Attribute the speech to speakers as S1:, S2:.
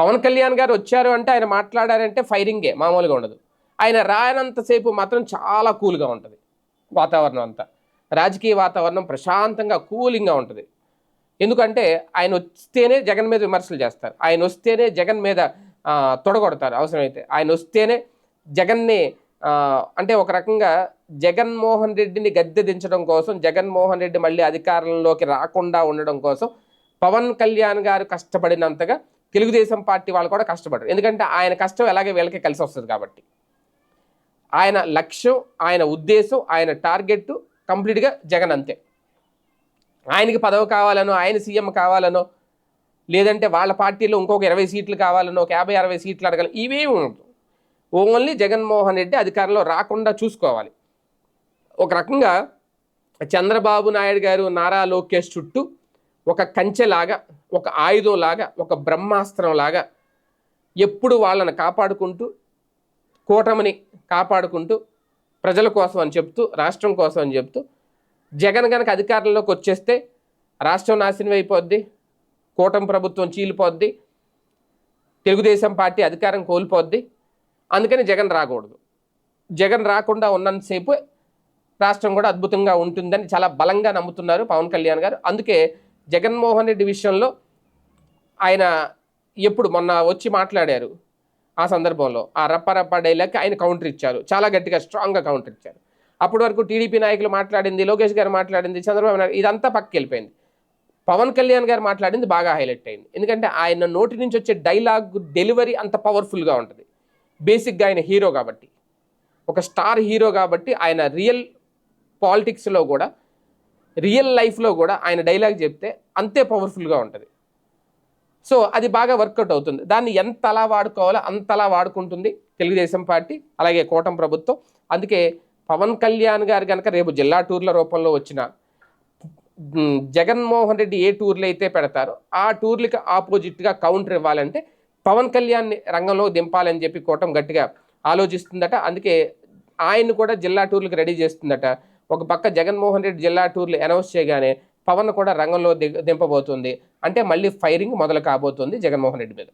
S1: పవన్ కళ్యాణ్ గారు వచ్చారు అంటే ఆయన మాట్లాడారంటే ఫైరింగే మామూలుగా ఉండదు. ఆయన రాయనంతసేపు మాత్రం చాలా కూల్గా ఉంటుంది వాతావరణం అంతా. రాజకీయ వాతావరణం ప్రశాంతంగా కూలింగ్గా ఉంటుంది. ఎందుకంటే ఆయన వస్తేనే జగన్ మీద విమర్శలు చేస్తారు. ఆయన వస్తేనే జగన్ మీద తొడగొడతారు అవసరమైతే. ఆయన వస్తేనే జగన్ని అంటే ఒక రకంగా జగన్మోహన్ రెడ్డిని గద్దె దించడం కోసం జగన్మోహన్ రెడ్డి మళ్ళీ అధికారంలోకి రాకుండా ఉండడం కోసం పవన్ కళ్యాణ్ గారు కష్టపడినంతగా తెలుగుదేశం పార్టీ వాళ్ళు కూడా కష్టపడరు. ఎందుకంటే ఆయన కష్టం ఎలాగే వీళ్ళకి కలిసి వస్తుంది కాబట్టి. ఆయన లక్ష్యం ఆయన ఉద్దేశం ఆయన టార్గెట్ కంప్లీట్గా జగన్ అంతే. ఆయనకి పదవి కావాలనో ఆయన సీఎం కావాలనో లేదంటే వాళ్ళ పార్టీలో ఇంకొక ఇరవై సీట్లు కావాలనో ఒక యాభై అరవై సీట్లు అడగాలి ఇవేమి ఉండదు. ఓన్లీ జగన్మోహన్ రెడ్డి అధికారంలో రాకుండా చూసుకోవాలి. ఒక రకంగా చంద్రబాబు నాయుడు గారు నారా లోకేష్ చుట్టూ ఒక కంచెలాగా ఒక ఆయుధంలాగా ఒక బ్రహ్మాస్త్రంలాగా ఎప్పుడు వాళ్ళని కాపాడుకుంటూ కూటమిని కాపాడుకుంటూ ప్రజల కోసం అని చెప్తూ రాష్ట్రం కోసం అని చెప్తూ జగన్ కనుక అధికారంలోకి వచ్చేస్తే రాష్ట్రం నాశనం అయిపోద్ది కూటమి ప్రభుత్వం చీలిపోద్ది తెలుగుదేశం పార్టీ అధికారం కోల్పోద్ది అందుకని జగన్ రాకూడదు. జగన్ రాకుండా ఉన్నంతసేపు రాష్ట్రం కూడా అద్భుతంగా ఉంటుందని చాలా బలంగా నమ్ముతున్నారు పవన్ కళ్యాణ్ గారు. అందుకే జగన్మోహన్ రెడ్డి విషయంలో ఆయన ఎప్పుడు మొన్న వచ్చి మాట్లాడారు ఆ సందర్భంలో. ఆ రప్ప డైలాగ్ ఆయన కౌంటర్ ఇచ్చారు. చాలా గట్టిగా స్ట్రాంగ్గా కౌంటర్ ఇచ్చారు. అప్పటి వరకు టీడీపీ నాయకులు మాట్లాడింది లోకేష్ గారు మాట్లాడింది చంద్రబాబు నాయుడు ఇదంతా పక్కకి వెళ్ళిపోయింది. పవన్ కళ్యాణ్ గారు మాట్లాడింది బాగా హైలైట్ అయింది. ఎందుకంటే ఆయన నోటి నుంచి వచ్చే డైలాగ్ డెలివరీ అంత పవర్ఫుల్గా ఉంటుంది. బేసిక్గా ఆయన హీరో కాబట్టి. ఒక స్టార్ హీరో కాబట్టి ఆయన రియల్ పాలిటిక్స్లో కూడా రియల్ లైఫ్లో కూడా ఆయన డైలాగ్ చెప్తే అంతే పవర్ఫుల్గా ఉంటుంది. సో అది బాగా వర్కౌట్ అవుతుంది. దాన్ని ఎంత అలా వాడుకోవాలో అంతలా వాడుకుంటుంది తెలుగుదేశం పార్టీ అలాగే కూటమి ప్రభుత్వం. అందుకే పవన్ కళ్యాణ్ గారు కనుక రేపు జిల్లా టూర్ల రూపంలో వచ్చిన జగన్మోహన్ రెడ్డి ఏ టూర్లు అయితే పెడతారో ఆ టూర్లకి ఆపోజిట్గా కౌంటర్ ఇవ్వాలంటే పవన్ కళ్యాణ్ని రంగంలో దింపాలని చెప్పి కూటమి గట్టిగా ఆలోచిస్తుందట. అందుకే ఆయన కూడా జిల్లా టూర్లకు రెడీ చేస్తుందట. ఒక పక్క జగన్మోహన్ రెడ్డి జిల్లా టూర్లు అనౌన్స్ చేయగానే పవన్ కూడా రంగంలో దింపబోతుంది. అంటే మళ్ళీ ఫైరింగ్ మొదలు కాబోతుంది జగన్మోహన్ రెడ్డి మీద.